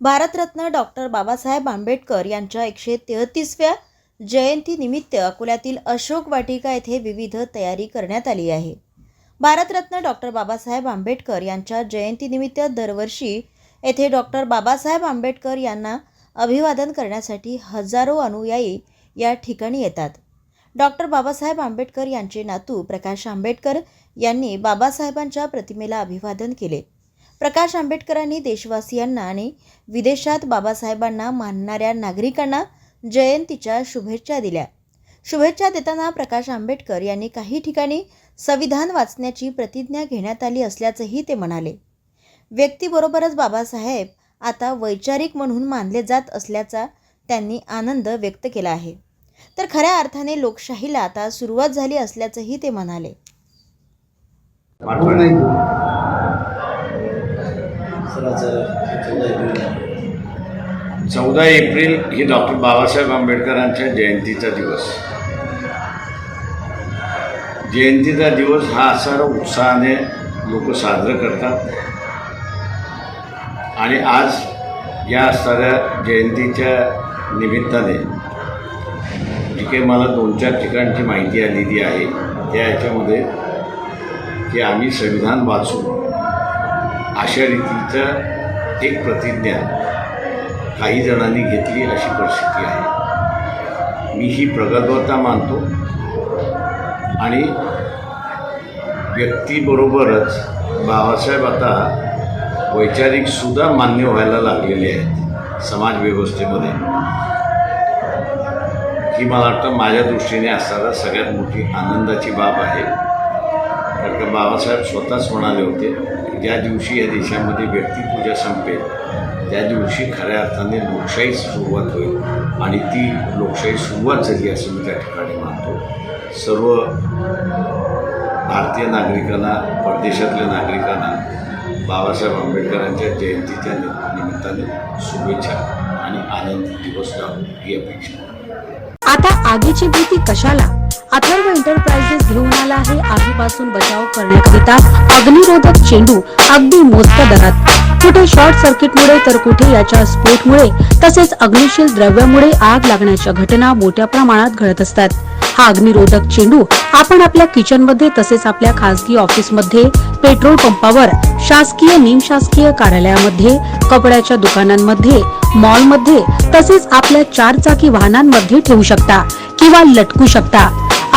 Bharat Ratna doctor Babasaheb Ambedkar यांच्या एकशे तेहतीसव्या जयंतीनिमित्त अकोल्यातील अशोक वाटिका येथे विविध तयारी करण्यात आली आहे. भारतरत्न डॉक्टर बाबासाहेब आंबेडकर यांच्या जयंतीनिमित्त दरवर्षी येथे डॉक्टर बाबासाहेब आंबेडकर यांना अभिवादन करण्यासाठी हजारो अनुयायी या ठिकाणी येतात. डॉक्टर बाबासाहेब आंबेडकर यांचे नातू प्रकाश आंबेडकर यांनी बाबासाहेबांच्या प्रतिमेला अभिवादन केले. प्रकाश आंबेडकरांनी देशवासियांना आणि विदेशात बाबासाहेबांना मानणाऱ्या नागरिकांना जयंतीच्या शुभेच्छा दिल्या. शुभेच्छा देताना प्रकाश आंबेडकर यांनी काही ठिकाणी संविधान वाचण्याची प्रतिज्ञा घेण्यात आली असल्याचंही ते म्हणाले. व्यक्तीबरोबरच बाबासाहेब आता वैचारिक म्हणून मानले जात असल्याचा त्यांनी आनंद व्यक्त केला आहे. तर खऱ्या अर्थाने लोकशाहीला आता सुरुवात झाली असल्याचंही ते म्हणाले. चौदा एप्रिल ही डॉक्टर बाबासाहेब आंबेडकरांच्या जयंतीचा दिवस. जयंतीचा दिवस हा असा उत्साहाने लोक साजरं करतात. आणि आज या असणाऱ्या जयंतीच्या निमित्ताने जी काही मला दोन चार ठिकाणची माहिती आलेली आहे त्या याच्यामध्ये की आम्ही संविधान वाचू अशा रीतीचं एक प्रतिज्ञा काही जणांनी घेतली अशी परिस्थिती आहे. मी ही प्रगल्भता मानतो. आणि व्यक्तीबरोबरच बाबासाहेब आता वैचारिकसुद्धा मान्य व्हायला लागलेले आहेत समाजव्यवस्थेमध्ये ही मला वाटतं माझ्या दृष्टीने असणारा सगळ्यात मोठी आनंदाची बाब आहे. कारण का बाबासाहेब स्वतःच म्हणाले होते ज्या दिवशी या देशामध्ये व्यक्तिपूजा संपेल त्या दिवशी खऱ्या अर्थाने लोकशाही सुरुवात होईल. आणि ती लोकशाही सुरुवात झाली असं मी त्या ठिकाणी मानतो. सर्व भारतीय नागरिकांना परदेशातल्या नागरिकांना बाबासाहेब आंबेडकरांच्या जयंतीच्या निमित्ताने शुभेच्छा आणि आनंद दिवस लावून ही अपेक्षा. आता आगीची भीती कशाला? अथर्व एंटरप्राइजेस घेऊन आला आहे. आगीपासून बचाव करण्याकरिता अग्निरोधक चेंडू अगदी मोजक्या दरात. कुठे शॉर्ट सर्किटमुळे तर कुठे याच्या स्फोटमुळे तसेच अग्निशील द्रव्यामुळे आग लागण्याच्या घटना मोठ्या प्रमाणात घडत असतात. हा अग्निरोधक चेंडू आपण आपल्या किचनमध्ये तसेच आपल्या खासगी ऑफिसमध्ये पेट्रोल पंपावर शासकीय निमशासकीय कार्यालयामध्ये कपड्याच्या दुकानांमध्ये मॉलमध्ये तसेच आपल्या चारचाकी वाहनांमध्ये ठेवू शकता किंवा लटकू शकता.